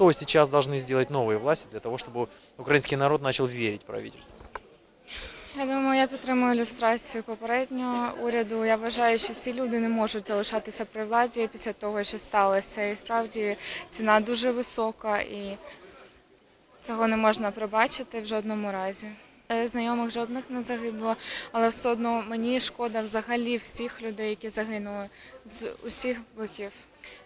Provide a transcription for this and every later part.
что сейчас должны сделать новые власти для того, чтобы украинский народ начал верить в правительство? Я думаю, я підтримую ілюстрацію попереднього уряду. Я вважаю, що ці люди не можуть залишатися при владі після того, що сталося. І справді ціна дуже висока, і цього не можна пробачити в жодному разі. Е, Знайомих жодних не загибло, але все одно мені шкода взагалі всіх людей, які загинули з усіх боків.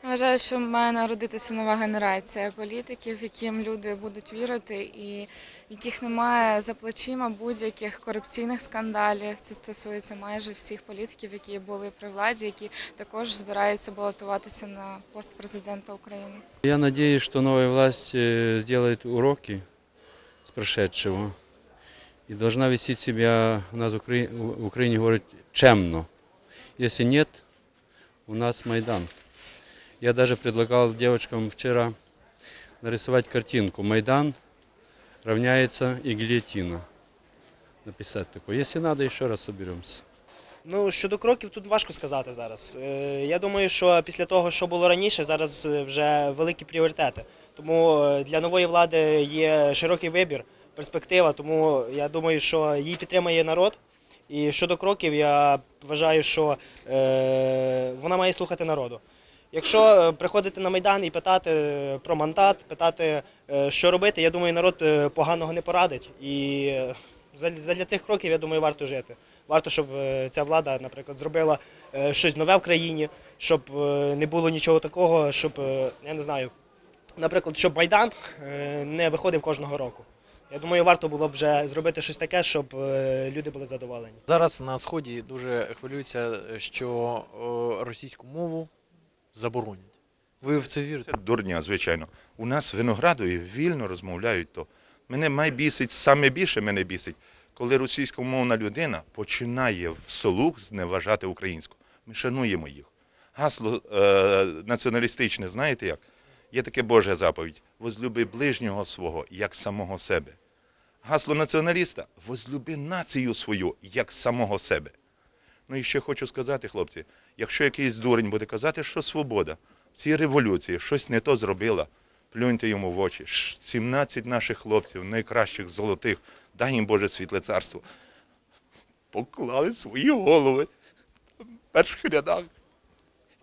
Я вважаю, що має народитися нова генерація політиків, яким люди будуть вірити, і яких немає за плечима будь-яких корупційних скандалів. Це стосується майже всіх політиків, які були при владі, які також збираються балотуватися на пост президента України. Я надеюсь, что новая власть сделает уроки с прошедшего и должна вести себя, у нас в Украине, в Украине говорят, чемно. Если нет, у нас Майдан. Я даже предлагал девочкам вчера нарисовать картинку «Майдан равняется и гильотина». Написать такое. Если надо, еще раз соберемся. Ну, щодо кроків, тут важко сказати зараз. Е, Я думаю, що після того, що було раніше, зараз е, вже великі пріоритети. Тому е, для нової влади є широкий вибір, перспектива. Тому я думаю, що її підтримає народ. І щодо кроків, я вважаю, що вона має слухати народу. Якщо е, приходити на Майдан і питати е, про мандат, питати, е, що робити, я думаю, народ поганого не порадить. І задля цих кроків, я думаю, варто жити. Варто, щоб ця влада, наприклад, зробила щось нове в країні, щоб не було нічого такого, щоб я не знаю, наприклад, щоб Майдан не виходив кожного року. Я думаю, варто було б вже зробити щось таке, щоб люди були задоволені. Зараз на сході дуже хвилюються, що російську мову заборонять. Ви в це вірите? Це дурня, звичайно. У нас в Виноградові вільно розмовляють то. Мене май бісить, саме більше мене бісить, коли російськомовна людина починає в вслух зневажати українську. Ми шануємо їх. Гасло е, націоналістичне, знаєте як? Є таке Божа заповідь: возлюби ближнього свого, як самого себе. Гасло націоналіста возлюби націю свою, як самого себе. Ну і ще хочу сказати, хлопці, якщо якийсь дурень буде казати, що свобода в революції щось не то зробила, плюньте йому в очі. 17 наших хлопців, найкращих золотих, дай їм Боже світле царство, поклали свої голови в перших рядах.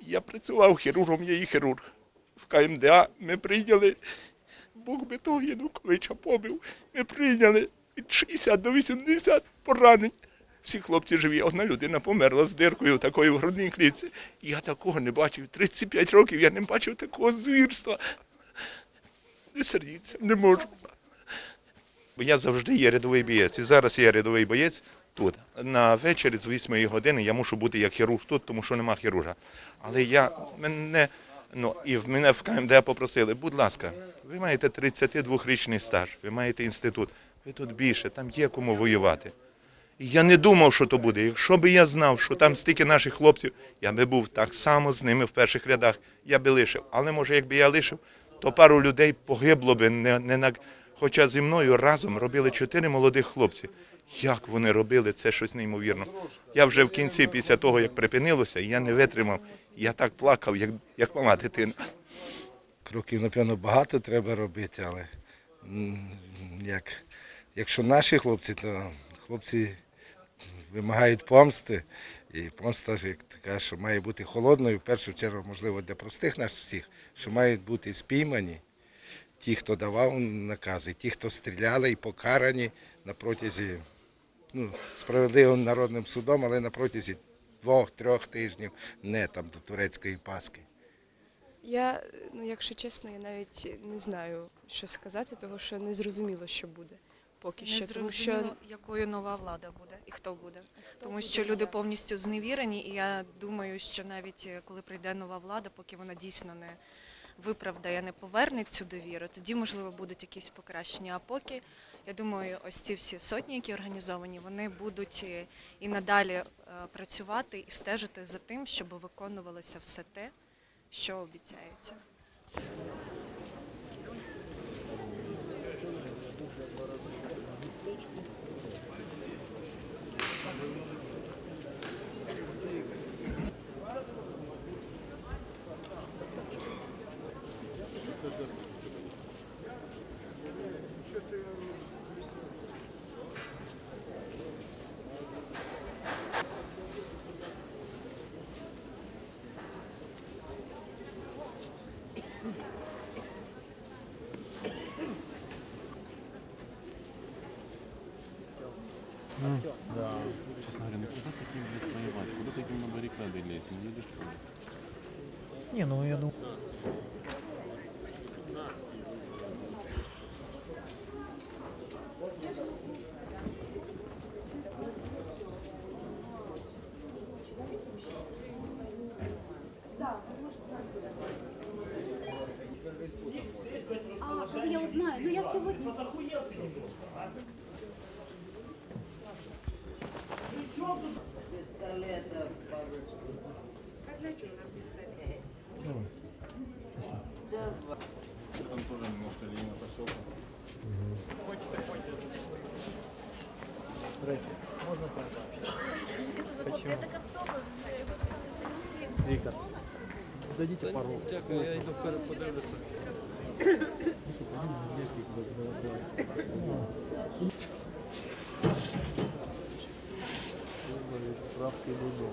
Я працював хірургом, я і хірург. В КМДА ми прийняли, Бог би того Януковича побив, ми прийняли від 60 до 80 поранень. Всі хлопці живі, одна людина померла з диркою такою в грудній клітці. Я такого не бачив. 35 років я не бачив такого звірства. Не сердіться, не можу. Бо я завжди є рядовий боєць. І зараз я рядовий боєць тут. На вечір з 8 години я мушу бути як хірург тут, тому що нема хірурга. Але я мене, ну і в мене в КМД попросили, будь ласка, ви маєте 32-річний стаж, ви маєте інститут, ви тут більше, там є кому воювати. Я не думав, що то буде. Якщо б я знав, що там стільки наших хлопців, я би був так само з ними в перших рядах, я би лишив. Але може, якби я лишив, то пару людей погибло би не, не на. Хоча зі мною разом робили чотири молодих хлопці. Як вони робили, це щось неймовірно. Я вже в кінці, після того, як припинилося, я не витримав. Я так плакав, як, як мала дитина. Кроків, напевно, багато треба робити, але як, якщо наші хлопці, то хлопці вимагають помсти. І помста ж, така, що має бути холодною, в першу чергу, можливо, для простих нас всіх, що мають бути спіймані ті, хто давав накази, ті, хто стріляли і покарані на протязі ну, справедливим народним судом, але на протязі двох-трьох тижнів, не там до турецької Паски. Я, ну якщо чесно, я навіть не знаю, що сказати, тому що не зрозуміло, що буде поки Не що. Тому що якою нова влада буде і хто буде. Тому що люди повністю зневірені, і я думаю, що навіть е, коли прийде нова влада, поки вона дійсно не виправдає, не поверне цю довіру, тоді можливо будуть якісь покращення. А поки я думаю, ось ці всі сотні, які організовані, вони будуть е, і надалі е, працювати і стежити за тим, щоб виконувалося все те, що обіцяється. Да. Честно говоря, ну куда таким, блядь, воевать? Куда таким на баррикады лезть? Не видишь, что ли? Не, ну я думаю. А, я узнаю. Ну я сьогодні. Там тоже немножко линия поселка. Віктор, дадите пару. Я йду вперед подивлюся. Справки додому.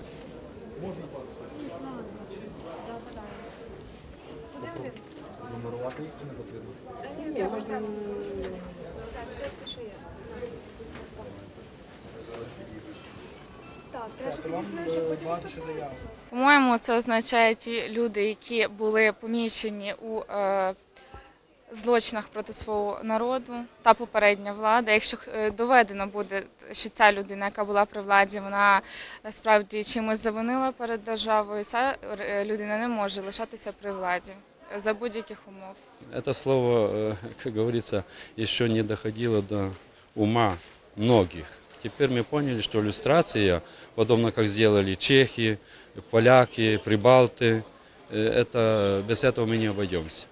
Нумерувати їх чи не потрібно? По-моєму, це означає ті люди, які були помічені у е, злочинах проти свого народу та попередня влада. Якщо е, доведено буде, що ця людина, яка була при владі, вона е, справді чимось завинила перед державою, ця людина не може лишатися при владі за будь-яких умов. Это слово, как говорится, еще не доходило до ума многих. Теперь мы поняли, что иллюстрация, подобно как сделали чехи, поляки, прибалты, э, это, без этого мы не обойдемся.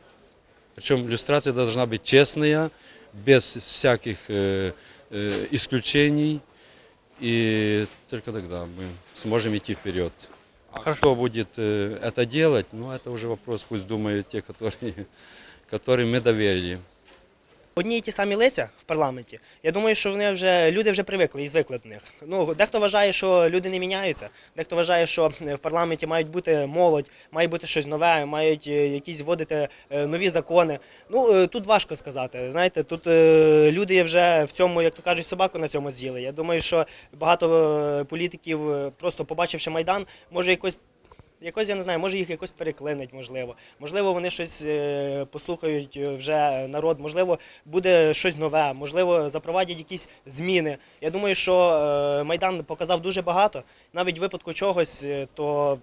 Причем иллюстрация должна быть честная, без всяких э, э, исключений, и только тогда мы сможем идти вперед. А кто будет э, это делать, ну это уже вопрос, пусть думают те, которые, которым мы доверили. Одні й ті самі лиця в парламенті. Я думаю, що вони вже люди вже привикли і звикли до них. Ну дехто вважає, що люди не міняються. Дехто вважає, що е, в парламенті мають бути молодь, має бути щось нове, мають е, якісь вводити е, нові закони. Ну тут важко сказати. Знаєте, тут люди вже в цьому, як то кажуть, собаку на цьому з'їли. Я думаю, що багато політиків, просто побачивши майдан, може якось. Якось я не знаю, може їх якось переклинить, можливо. Можливо, вони щось е, послухають е, вже народ, можливо, буде щось нове, можливо, запровадять якісь зміни. Я думаю, що е, Майдан показав дуже багато. Навіть в випадку чогось, то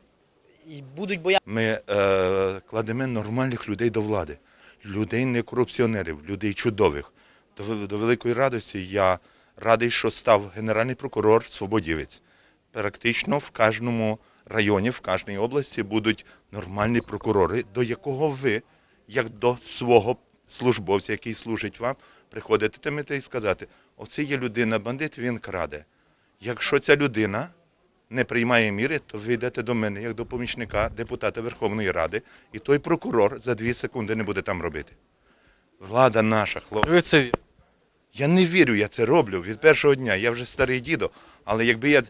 і будуть боятися. Ми е, кладемо нормальних людей до влади, людей не корупціонерів, людей чудових. До, до великої радості я радий, що став генеральний прокурор Свободівець. Практично в кожному районі, в кожній області будуть нормальні прокурори, до якого ви, як до свого службовця, який служить вам, приходите і сказати, оце є людина бандит, він краде. Якщо ця людина не приймає міри, то ви йдете до мене як до помічника депутата Верховної Ради, і той прокурор за дві секунди не буде там робити. Влада наша, хлопці. Ви в це вірите? Я не вірю, я це роблю від першого дня. Я вже старий дідо. Але якби я е,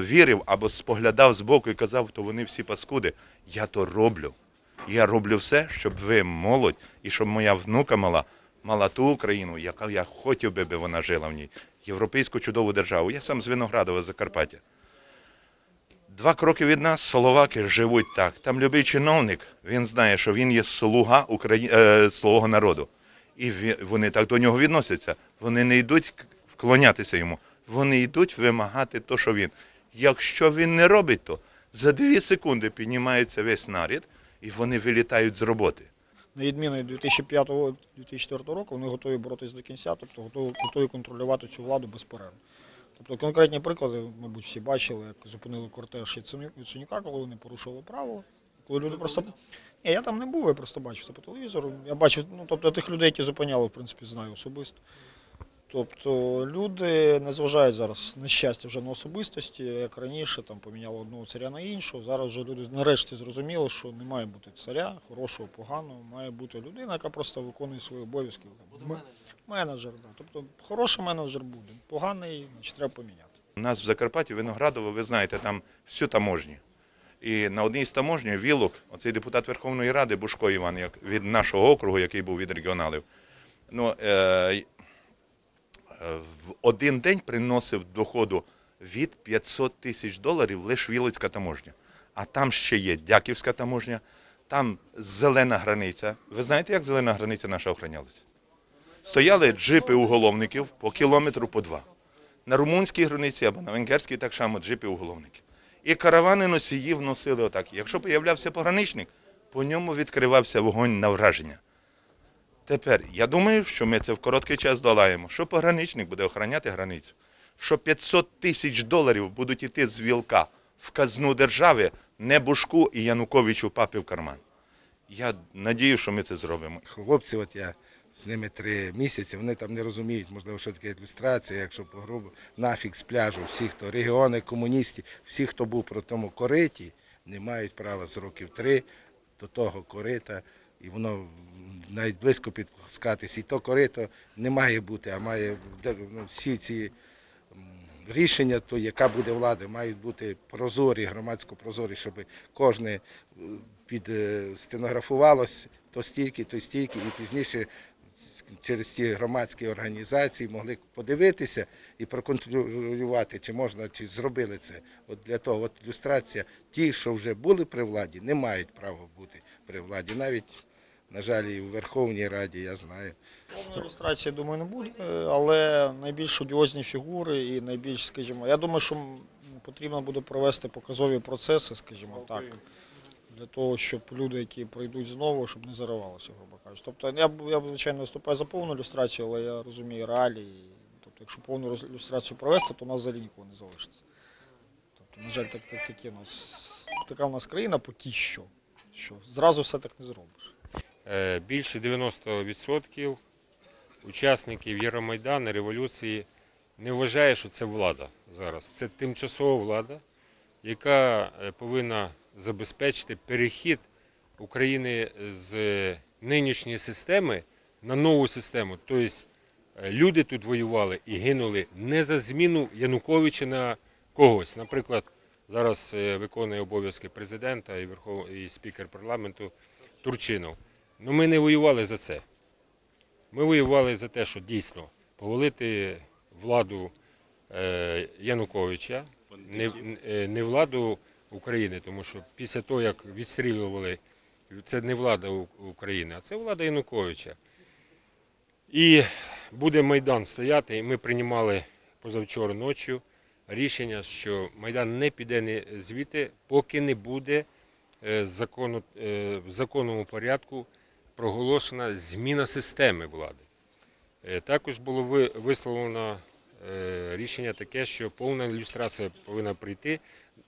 вірив або споглядав збоку і казав, то вони всі паскуди, я то роблю. Я роблю все, щоб ви молодь і щоб моя внука мала мала ту Україну, яка я хотів би, би вона жила в ній. Європейську чудову державу. Я сам з Виноградова Закарпаття. Два кроки від нас словаки живуть так. Там любий чиновник, він знає, що він є слуга Украї... е, свого народу. І вони так до нього відносяться. Вони не йдуть вклонятися йому, вони йдуть вимагати то, що він. Якщо він не робить то, за дві секунди піднімається весь наряд, і вони вилітають з роботи. на відміну 2005-2004 року, вони готові боротися до кінця, тобто готові, контролювати цю владу безперервно. Тобто конкретні приклади, мабуть, всі бачили, як зупинили кортеж Яценю- Яценюка, коли вони порушували правила. Коли люди просто. Ні, я там не був, я просто бачив це по телевізору. Я бачив, ну тобто тих людей, які зупиняли, в принципі, знаю особисто. Тобто люди не зважають зараз на щастя вже на особистості, як раніше, там поміняли одного царя на іншого. Зараз вже люди нарешті зрозуміли, що не має бути царя, хорошого, поганого, має бути людина, яка просто виконує свої обов'язки. Менеджер, да. Тобто хороший менеджер буде, поганий, значить треба поміняти. У нас в Закарпатті, Виноградово, ви знаєте, там всю таможні. І на одній з таможні Вілок, оцей депутат Верховної Ради Бушко Іван, як від нашого округу, який був від регіоналів. Ну, е, в один день приносив доходу від 500 тисяч доларів лише Вілицька таможня. А там ще є Дяківська таможня, там зелена границя. Ви знаєте, як зелена границя наша охоронялася? Стояли джипи уголовників по кілометру по два. На румунській границі або на венгерській так само джипи уголовників. І каравани носіїв носили отак. Якщо появлявся пограничник, по ньому відкривався вогонь на враження. Тепер я думаю, що ми це в короткий час долаємо. Що пограничник буде охороняти границю, що 500 тисяч доларів будуть йти з вілка в казну держави, не Бушку і Януковичу папі в карман. Я надію, що ми це зробимо. Хлопці, от я з ними три місяці, вони там не розуміють, можливо, що таке ілюстрація, якщо по-грубо, нафіг з пляжу, всі, хто регіони, комуністи, всі, хто був про тому кориті, не мають права з років три до того корита, і воно навіть близько підпускатись. І то корито не має бути, а має ну, всі ці рішення, то яка буде влада, мають бути прозорі, громадсько прозорі, щоб кожне е, під е, то стільки, то стільки, і пізніше через ці громадські організації могли подивитися і проконтролювати, чи можна, чи зробили це. От для того, от ілюстрація, ті, що вже були при владі, не мають права бути при владі. Навіть, на жаль, і в Верховній Раді, я знаю. Повної ілюстрації, думаю, не буде, але найбільш одіозні фігури і найбільш, скажімо, я думаю, що потрібно буде провести показові процеси, скажімо так, для того, щоб люди, які прийдуть знову, щоб не заривалося, грубо кажучи. Тобто я, б- я звичайно, виступаю за повну ілюстрацію, але я розумію реалії. Тобто, якщо повну ілюстрацію провести, то у нас взагалі нікого не залишиться. Тобто, на жаль, так, так, такі нас, така у нас країна поки що, що зразу все так не зробиш. Е, більше 90% учасників Євромайдану, революції не вважає, що це влада зараз. Це тимчасова влада, яка е, повинна забезпечити перехід України з нинішньої системи на нову систему. Тобто е, люди тут воювали і гинули не за зміну Януковича на когось. Наприклад, зараз е, виконує обов'язки президента і, верхов... і спікер парламенту Турчинов. Ну ми не воювали за це. Ми воювали за те, що дійсно повалити владу е, Януковича, не, не владу України, тому що після того, як відстрілювали, це не влада України, а це влада Януковича. І буде Майдан стояти, і ми приймали позавчора ночі рішення, що Майдан не піде звідти, поки не буде е, закону, е, в законному порядку проголошена зміна системи влади. Е, Також було висловлено рішення таке, що повна ілюстрація повинна прийти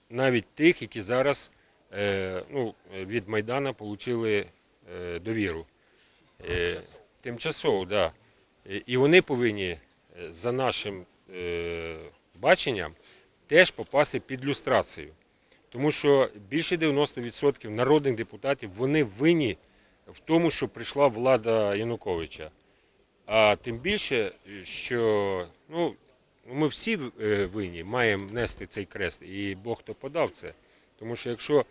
навіть тих, які зараз е, ну, від Майдана отримали довіру. Е, Тимчасово, так. Да. Е, І вони повинні е, за нашим е, баченням теж попасти під люстрацію. Тому що більше 90% народних депутатів вони винні в тому, що прийшла влада Януковича. А тим більше, що ну, ми всі е, винні, маємо нести цей крест, і Бог то подав це. Тому що якщо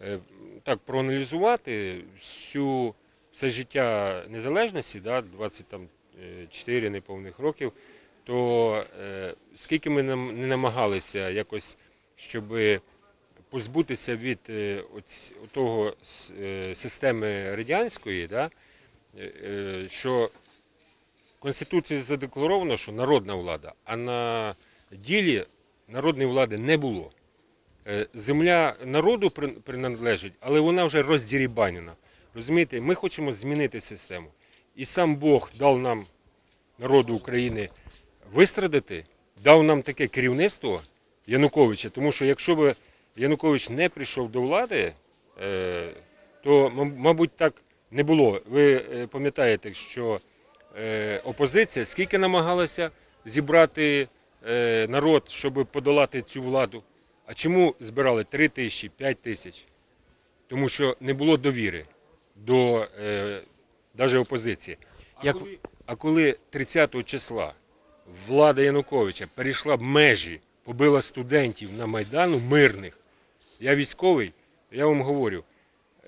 е, так проаналізувати всю все життя незалежності, да, 24 неповних років, то е, скільки ми нам не намагалися якось, щоб позбутися від е, того е, системи радянської, да, е, е, що Конституції задекларовано, що народна влада, а на ділі народної влади не було. Е, Земля народу при- приналежить, але вона вже роздірібанена. Розумієте, ми хочемо змінити систему. І сам Бог дав нам, народу України, вистрадати, дав нам таке керівництво Януковича. Тому що якщо б Янукович не прийшов до влади, е, то, мабуть, так не було. Ви е, пам'ятаєте, що опозиція скільки намагалася зібрати е, народ, щоб подолати цю владу. А чому збирали 3 тисячі, 5 тисяч? Тому що не було довіри до е, навіть опозиції. А, Як- коли, а коли 30 числа влада Януковича перейшла межі, побила студентів на Майдану мирних, я військовий, я вам говорю,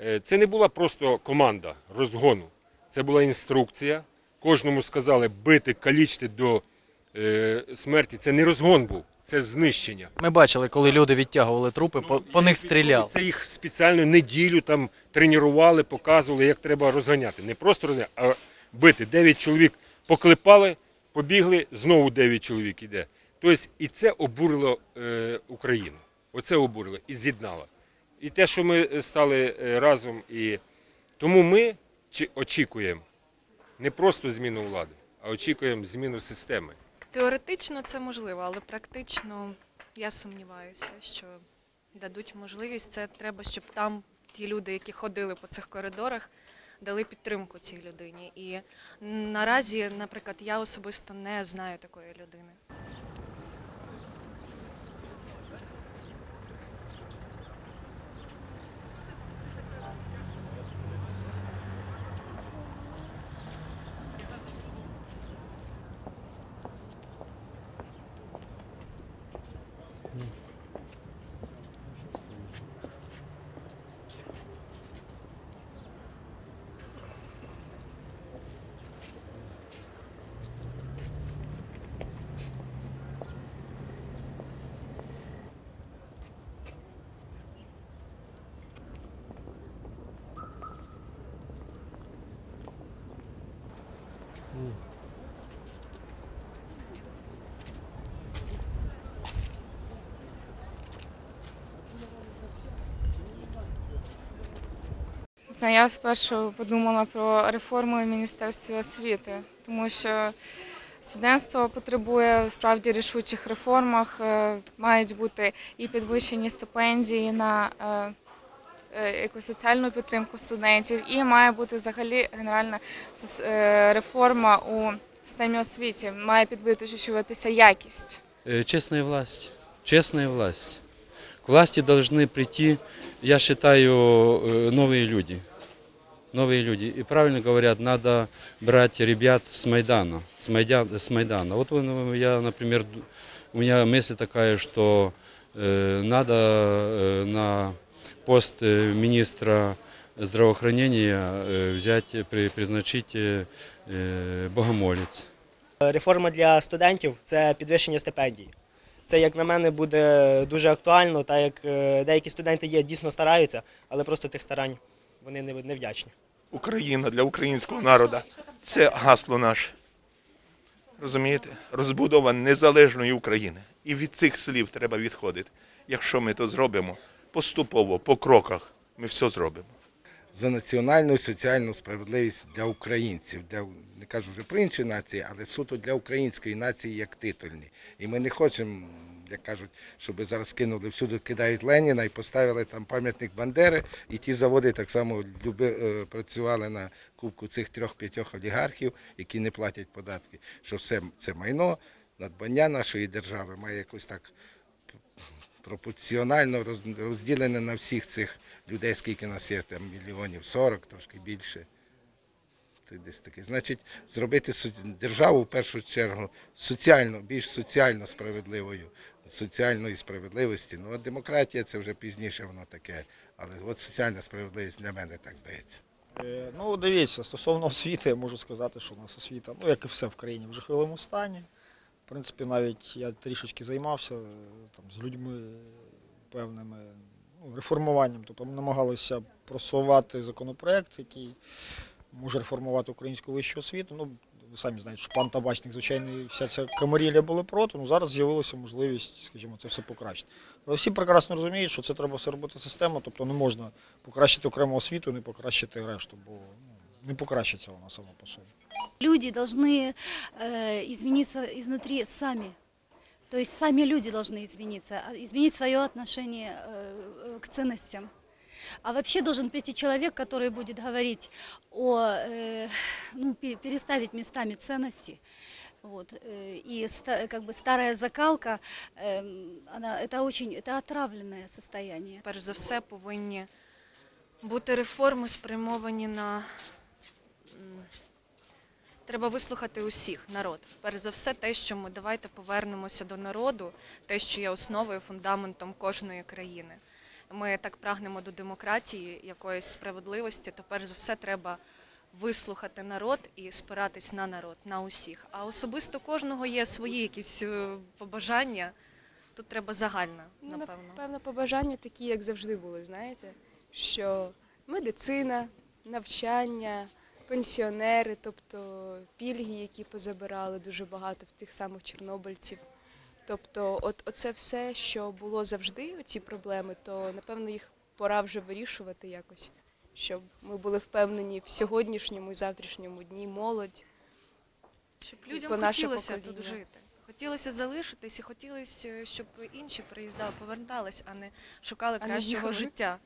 е, це не була просто команда розгону, це була інструкція. Кожному сказали бити, калічити до е, смерті, це не розгон був, це знищення. Ми бачили, коли люди відтягували трупи, по, по них стріляли. Це їх спеціально неділю там тренували, показували, як треба розганяти. Не просто розганяти, а бити. Дев'ять чоловік поклепали, побігли, знову дев'ять чоловік іде. Тобто і це обурило е, Україну. Оце обурило і з'єднало. І те, що ми стали е, разом, і тому ми очікуємо не просто зміну влади, а очікуємо зміну системи. Теоретично це можливо, але практично я сумніваюся, що дадуть можливість. Це треба, щоб там ті люди, які ходили по цих коридорах, дали підтримку цій людині. І наразі, наприклад, я особисто не знаю такої людини. Знаю, Я спершу подумала про реформу в Міністерстві освіти, тому що студентство потребує справді рішучих реформах. Е, Мають бути і підвищені стипендії на е, е, якусь соціальну підтримку студентів, і має бути взагалі генеральна сис- е, реформа у системі освіти. Має підвищуватися якість. Э, Честная власть. Честная власть. К власти должны прийти, я считаю, э, новые люди. Новые люди. И правильно говорят, надо брать ребят с Майдана. С Майдана. С Майдана. Вот он, я, например, д- у меня мысль такая, что э, надо э, на пост э, министра здравоохранения э, взять, э, при, призначить э, э, богомолец. Реформа для студентів це підвищення стипендій. Це, як на мене, буде дуже актуально, так як е, деякі студенти є, дійсно стараються, але просто тих старань вони не, не вдячні. Україна для українського народу. Це гасло наше. Розумієте? Розбудова незалежної України. І від цих слів треба відходити. Якщо ми то зробимо поступово, по кроках, ми все зробимо. за національну і соціальну справедливість для українців, для, не кажу вже про інші нації, але суто для української нації як титульні. І ми не хочемо, як кажуть, щоб зараз кинули всюди, кидають Леніна і поставили там пам'ятник Бандери, і ті заводи так само люби, е, працювали на кубку цих трьох-п'ятьох олігархів, які не платять податки. Що все це майно, надбання нашої держави має якось так пропорціонально розділене на всіх цих людей, скільки нас є, там мільйонів 40, трошки більше. Десь таке. Значить, зробити державу в першу чергу соціально, більш соціально справедливою, соціальної справедливості. Ну, а демократія це вже пізніше воно таке. Але от соціальна справедливість для мене так здається. Е, Ну, дивіться, стосовно освіти, я можу сказати, що у нас освіта, ну як і все в країні, в жахливому стані. В принципі, навіть я трішечки займався е, там, з людьми певними ну, реформуванням. Тобто ми намагалися просувати законопроект, який може реформувати українську вищу освіту. Ну, ви самі знаєте, що пан Табачник, звичайно, і вся ця камарілля були проти, ну зараз з'явилася можливість, скажімо, це все покращити. Але всі прекрасно розуміють, що це треба все робити системно, тобто не можна покращити окрему освіту, не покращити решту, бо ну, не покращиться вона сама по собі. Люди должны э, измениться изнутри сами. То есть сами люди должны измениться, а- изменить свое отношение э, к ценностям. А вообще должен прийти человек, который будет говорить о, э, ну, пе- переставить местами ценности. Вот, э, и ста- как бы старая закалка, эм, она, это очень, это отравленное состояние. Перш за все повинні бути реформи спрямовані на. м, Треба вислухати усіх народ. Перш за все, те, що ми давайте повернемося до народу, те, що є основою, фундаментом кожної країни. Ми так прагнемо до демократії, якоїсь справедливості, то перш за все треба вислухати народ і спиратись на народ, на усіх. А особисто кожного є свої якісь е, побажання. Тут треба загальне, Ну, напевно. напевно, побажання такі, як завжди були, знаєте, що медицина, навчання, пенсіонери, тобто пільги, які позабирали дуже багато в тих самих чорнобильців. Тобто, от оце все, що було завжди, ці проблеми, то напевно їх пора вже вирішувати якось, щоб ми були впевнені в сьогоднішньому і завтрашньому дні молодь. Щоб людям хотілося покоління. тут жити. Хотілося залишитись і хотілося, щоб інші приїздали, повертались, а не шукали А не кращого їхали. життя.